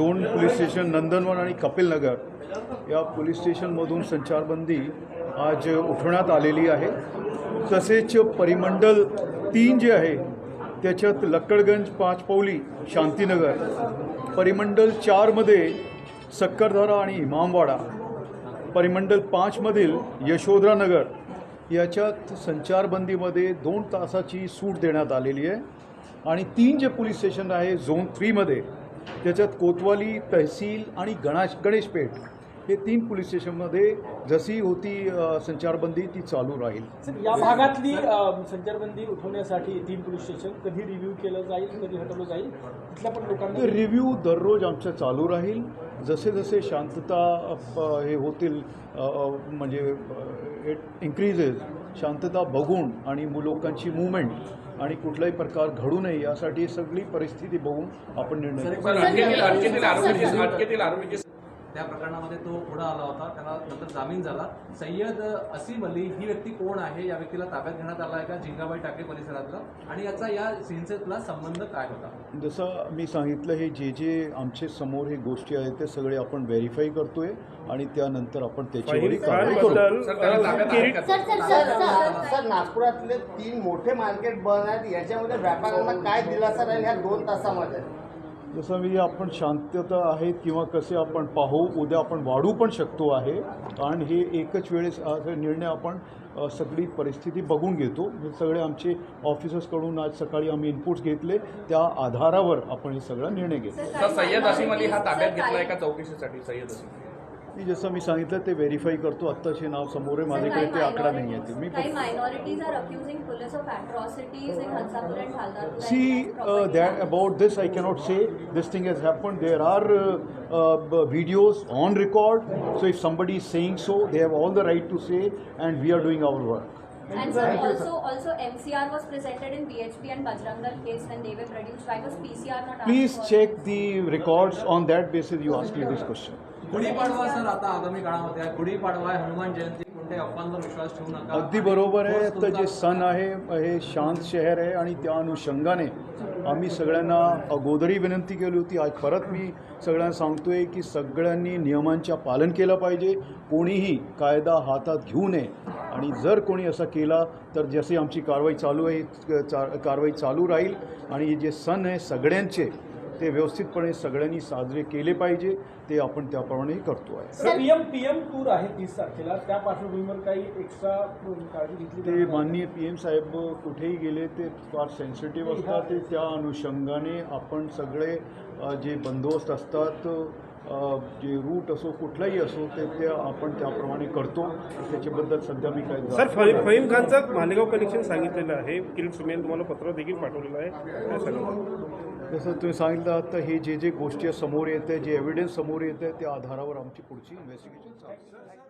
दोन police station नंदनवन आणि कपिलनगर या पोलीस स्टेशनमधून संचारबंदी आज उठवण्यात आलेली आहे. तसेच परिमंडल तीन जे आहे त्याच्यात लक्कडगंज पाचपौली शांतीनगर परिमंडल चारमध्ये सक्करधारा आणि इमामवाडा परिमंडल पाचमधील यशोधरानगर याच्यात संचारबंदीमध्ये दोन तासाची सूट देण्यात आलेली आहे. आणि तीन जे पोलीस स्टेशन आहे झोन थ्रीमध्ये त्याच्यात कोतवाली तहसील आणि गणाश गणेशपेठ हे तीन पोलीस स्टेशनमध्ये जशी होती संचारबंदी ती चालू राहील. सर, या भागातली संचारबंदी उठवण्यासाठी तीन पोलीस स्टेशन कधी रिव्ह्यू केलं जाईल कधी हटवलं जाईल? तिथल्या पण लोकांना रिव्ह्यू दररोज आमचं चालू राहील. जसे जसे शांतता हे होतील म्हणजे इन्क्रीजेस शांतता बघून आणि मु- लोकांची मुवमेंट आणि कुठलाही प्रकार घडू नये यासाठी सगळी परिस्थिती बघून आपण निर्णय त्या प्रकरणामध्ये तो पुढे आला होता. त्याला नंतर जामीन झाला. सय्यद असीम अली ही व्यक्ती कोण आहे? या व्यक्तीला ताब्यात घेण्यात आला आहे का? जिंगाबाई टाके परिसरातलं. आणि याचा या सिन्सेतला संबंध काय होता? जसं मी सांगितलं हे जे जे आमचे समोर हे गोष्टी आहेत ते सगळे आपण व्हेरीफाय करतोय आणि त्यानंतर आपण त्याच्यावर कारवाई करू? Sir sir sir sir. Sir नागपुरातले तीन मोठे मार्केट बंद आहेत. याच्यामध्ये व्यापाऱ्यांना काय दिलासा राहील ह्या दोन तासामध्ये? जसं मी आपण शांतता आहेत किंवा कसे आपण पाहू उद्या आपण वाढू पण शकतो आहे. कारण हे एकच वेळेस निर्णय आपण सगळी परिस्थिती बघून घेतो. हे सगळे आमचे ऑफिसर्सकडून आज सकाळी आम्ही इनपुट्स घेतले. त्या आधारावर आपण हे सगळा निर्णय घेतो सय्यद असीम अली हा ताब्यात घेतला एका चौकशीसाठी सय्यद असीम. मी जसं मी सांगितलं ते व्हेरीफाय करतो आत्ताचे नाव समोर आहे माझ्याकडे ते आकडा नाही आहे ते मी काही minorities are accusing police of atrocities in Hansapur and Haldarpur. See, and uh, property that damage. about this I cannot say. This thing has happened. There are uh, uh, b- videos on record. So if somebody is saying so, they have all the right to say, and we are doing our work. And sir, also, also MCR was presented in BHP and Bajrangal case when they were produced. Why was PCR not asked Please for? check the records. On that basis, you ask me this question. Gudhi Padwa sir आता आगामी काळामध्ये गुढीपाडवा आहे. हनुमान जयंती विश्वास ठेवू नका. अगदी बरोबर आहे. तर जे सण आहे हे शांत शहर आहे आणि त्या अनुषंगाने आम्ही सगळ्यांना अगोदरही विनंती केली होती. आज परत मी सगळ्यांना सांगतोय की सगळ्यांनी नियमांच्या पालन केलं पाहिजे. कोणीही कायदा हातात घेऊ नये. आणि जर कोणी असा केला तर जशी आमची कारवाई चालू आहे चा- कारवाई चालू राहील. आणि जे सण आहे सगळ्यांचे ते व्यवस्थितपणे सगळ्यांनी साजरे केले पाहिजे ते आपण त्याप्रमाणे करतो आहे. सर पीएम पीएम टूर आहे तीस तारखेला. त्या पार्श्वभूमीवर काही एक्स्ट्रा काळजी घेतली ते? माननीय पी एम साहेब कुठेही गेले ते फार सेन्सिटिव्ह असतात. ते त्या अनुषंगाने आपण सगळे जे बंदोबस्त असतात जे रूट असो कुठलाही असो ते ते आपण त्याप्रमाणे करतो. त्याच्याबद्दल सध्या मी काय सर फहीम फहीम खानचं मालेगाव कनेक्शन सांगितलेलं आहे. किरीट सुमेन तुम्हाला पत्र देखील पाठवलेलं आहे. जसं तुम्ही सांगितलं आता हे जे जे गोष्टी समोर येते आहे जे एव्हिडन्स समोर येते आहे त्या आधारावर आमची पुढची इन्व्हेस्टिगेशन चालू